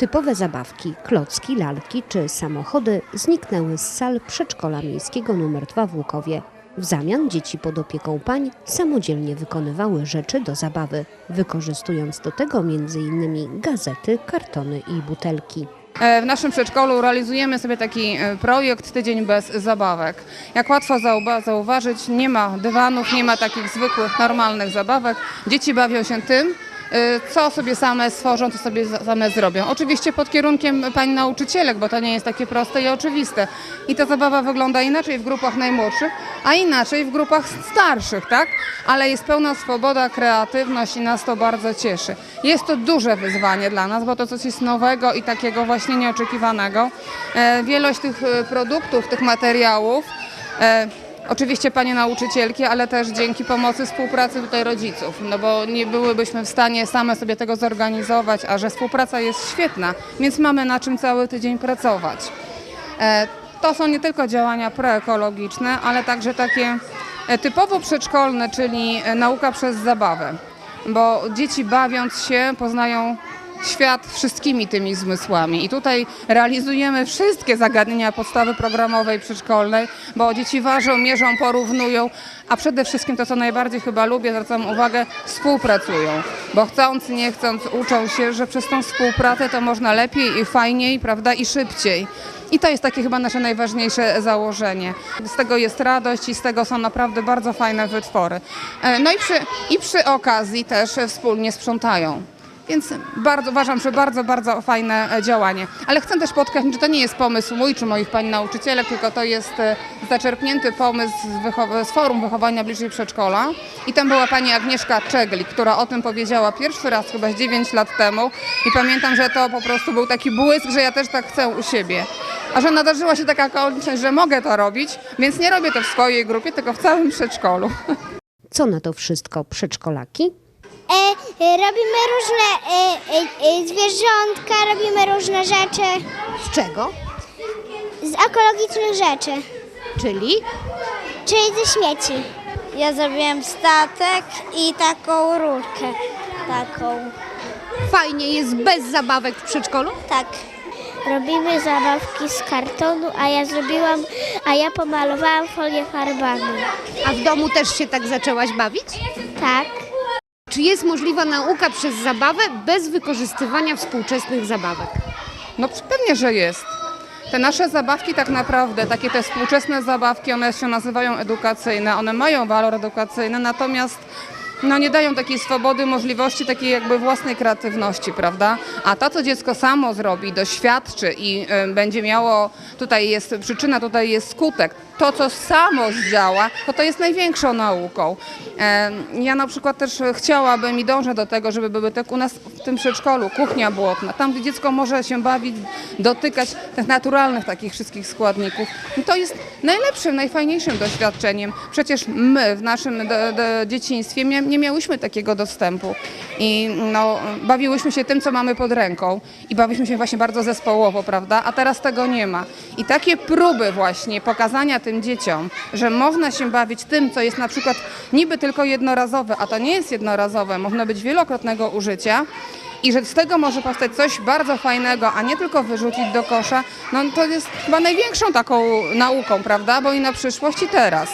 Typowe zabawki, klocki, lalki czy samochody zniknęły z sal przedszkola miejskiego nr 2 w Łukowie. W zamian dzieci pod opieką pań samodzielnie wykonywały rzeczy do zabawy, wykorzystując do tego m.in. gazety, kartony i butelki. E, W naszym przedszkolu realizujemy sobie taki e, projekt Tydzień bez zabawek. Jak łatwo zauważyć, nie ma dywanów, nie ma takich zwykłych, normalnych zabawek. Dzieci bawią się tym, co sobie same stworzą, co sobie same zrobią. Oczywiście pod kierunkiem pań nauczycielek, bo to nie jest takie proste i oczywiste. I ta zabawa wygląda inaczej w grupach najmłodszych, a inaczej w grupach starszych, tak? Ale jest pełna swoboda, kreatywność i nas to bardzo cieszy. Jest to duże wyzwanie dla nas, bo to coś jest nowego i takiego właśnie nieoczekiwanego. E, wielość tych e, produktów, tych materiałów, e, oczywiście panie nauczycielki, ale też dzięki pomocy współpracy tutaj rodziców, no bo nie byłybyśmy w stanie same sobie tego zorganizować, a że współpraca jest świetna, więc mamy na czym cały tydzień pracować. E, To są nie tylko działania proekologiczne, ale także takie e, typowo przedszkolne, czyli e, nauka przez zabawę. Bo dzieci bawiąc się poznają świat wszystkimi tymi zmysłami. I tutaj realizujemy wszystkie zagadnienia podstawy programowej przedszkolnej, bo dzieci ważą, mierzą, porównują, a przede wszystkim to, co najbardziej chyba lubię, zwracam uwagę, współpracują. Bo chcąc, nie chcąc, uczą się, że przez tą współpracę to można lepiej i fajniej, prawda, i szybciej. I to jest takie chyba nasze najważniejsze założenie. Z tego jest radość i z tego są naprawdę bardzo fajne wytwory. E, No i przy, i przy okazji też wspólnie sprzątają. Więc bardzo, uważam, że bardzo, bardzo fajne e, działanie. Ale chcę też podkreślić, że to nie jest pomysł mój czy moich pań nauczycielek, tylko to jest e, zaczerpnięty pomysł z, z Forum Wychowania Bliżej Przedszkola. I tam była pani Agnieszka Czegli, która o tym powiedziała pierwszy raz chyba z 9 lat temu. I pamiętam, że to po prostu był taki błysk, że ja też tak chcę u siebie. A że nadarzyła się taka okoliczność, że mogę to robić, więc nie robię to w swojej grupie, tylko w całym przedszkolu. Co na to wszystko przedszkolaki? E, e, robimy różne e, e, e, zwierzątka, robimy różne rzeczy Z czego? z ekologicznych rzeczy, Czyli czyli ze śmieci. Ja zrobiłam statek i taką rurkę. Taką. fajnie jest bez zabawek w przedszkolu? Tak. Robimy zabawki z kartonu, a ja zrobiłam, a ja pomalowałam folię farbami. A w domu też się tak zaczęłaś bawić? Tak. Czy jest możliwa nauka przez zabawę bez wykorzystywania współczesnych zabawek? No pewnie, że jest. Te nasze zabawki tak naprawdę, takie te współczesne zabawki, one się nazywają edukacyjne, one mają walor edukacyjny, natomiast no nie dają takiej swobody, możliwości takiej jakby własnej kreatywności, prawda? A to, co dziecko samo zrobi, doświadczy i y, będzie miało, tutaj jest przyczyna, tutaj jest skutek, to, co samo zdziała, to to jest największą nauką. Ja na przykład też chciałabym i dążę do tego, żeby były tak u nas w tym przedszkolu kuchnia błotna, tam gdzie dziecko może się bawić, dotykać tych naturalnych takich wszystkich składników. I to jest najlepszym, najfajniejszym doświadczeniem. Przecież my w naszym do, do dzieciństwie nie, nie miałyśmy takiego dostępu i no, bawiłyśmy się tym, co mamy pod ręką i bawiliśmy się właśnie bardzo zespołowo, prawda? A teraz tego nie ma. I takie próby właśnie pokazania tym dzieciom, że można się bawić tym, co jest na przykład niby tylko jednorazowe, a to nie jest jednorazowe, można być wielokrotnego użycia i że z tego może powstać coś bardzo fajnego, a nie tylko wyrzucić do kosza, no to jest chyba największą taką nauką, prawda? Bo i na przyszłość i teraz.